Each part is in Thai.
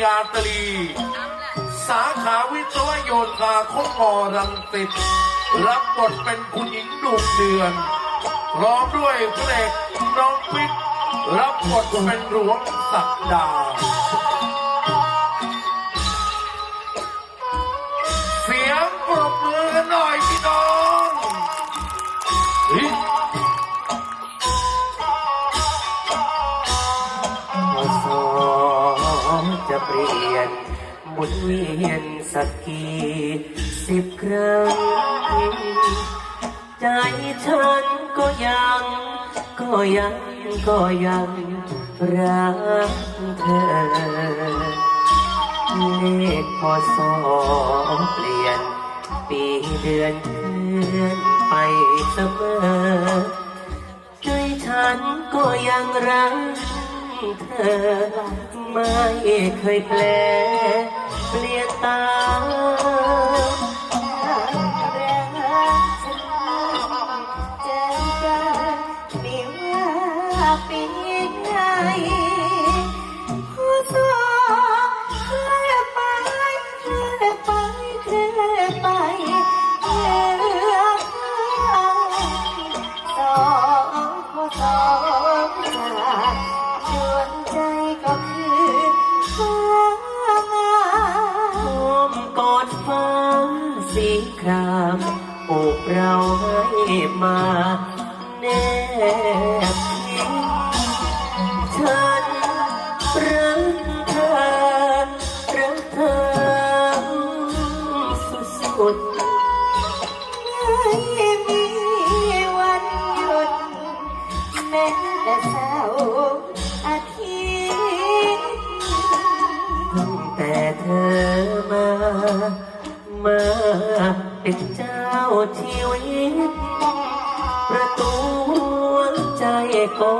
ญาตรี สาขาวิศวโยธาคมอรังสิตรับบทเป็นคุณหญิงดุเดือนพร้อมด้วยพระเอกน้องปิ๊กรับบทเป็นหลวงศักดา จะเปลี่ยนหมุนเวียนสักกี่สิบครั้ง ใจฉันก็ยัง ก็ยังก็ยังรักเธอเลขพอสองเปลี่ยน ปีเดือนเคลื่อนไปเสมอใจฉันก็ยังรักเธอ ไม่เคยแปลเปลี่ยนตา สีครามโอบเราให้มาแนบชิดฉันรักเธอรักเธอสุดๆไม่มีวันหยุดแม้แต่เสาร์อาทิตย์ตั้งแต่เธอมา มาเป็นเจ้าชีวิต ประตูหัวใจก็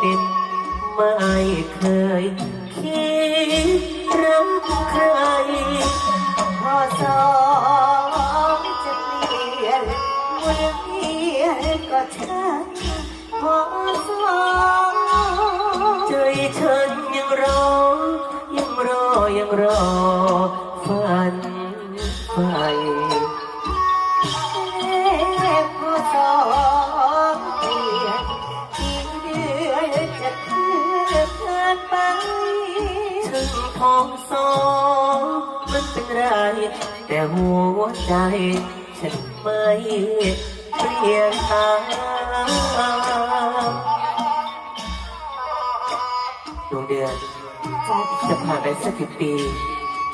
ปิด ไม่เคยคิดรักใครพอสองจะเปลี่ยนหมุนเวียนก็ช่างพอสองใจฉันยังรอ ยังรอยังรอฝัน เลขพอสองเปลี่ยนปีเดือนจะเคลื่อนผ่านไป ถึงทองสองมันเป็นไร แต่หัวใจฉันไม่เปลี่ยนตามดวงเดือนจ้าพี่จะผ่านไปสักกี่ปี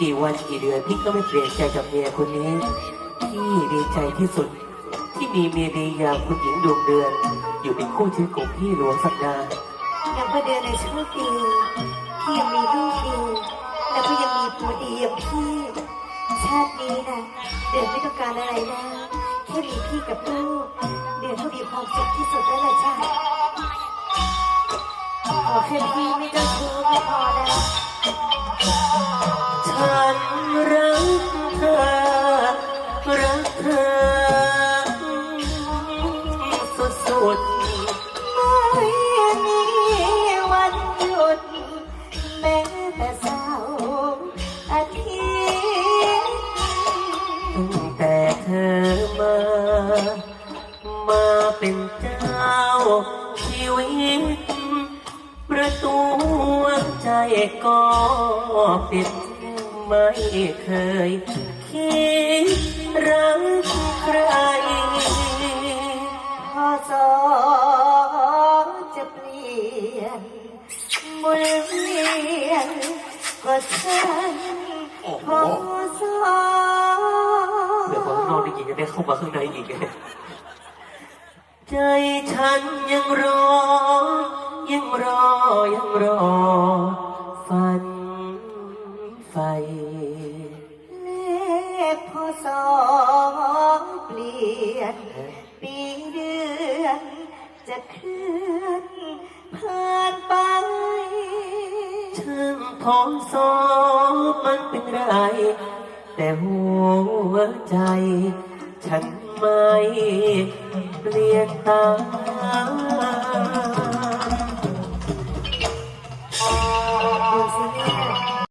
กี่วันกี่เดือนพี่ก็ไม่เปลี่ยนใจกับเมียคนนี้พี่ดีใจที่สุด ที่มีเมียดีอย่างคุณหญิงดวงเดือน อยู่เป็นคู่ชีวิตของพี่หลวงสักดายังประเดือนในโชคดีที่ยังมีลูกดีแล้วก็ยังมีผัวดีอย่างพี่ ชาตินี้นะเดือนไม่ต้องการอะไรนะแค่มีพี่กับลูกเดือนก็มีความสุขที่สุดแล้วแหละจ้าขอแค่พี่ไม่ต้องรู้ก็พอแล้ว ฉันรักเธอ รักเธอสุดไม่มีวันหยุด แม้แต่เสาร์อาทิตย์ตั้งแต่เธอมา มาเป็นเจ้าชีวิตประตูหัวใจก็ปิด ไม่เคยคิดรักใครพอสอจะเปลี่ยนหมุนเวียนก็ฉันพอสอเดี๋ยวผมนอนได้ยินจะได้เข้ามาข้างในอีกใจฉันยังรอ ยังรอ ยังรอ สองเปลี่ยน ปีเดือน จะเคลื่อนผ่านไป ถึงทองสองมันเป็นไร แต่หัวใจ ฉันไม่เปลี่ยนตาม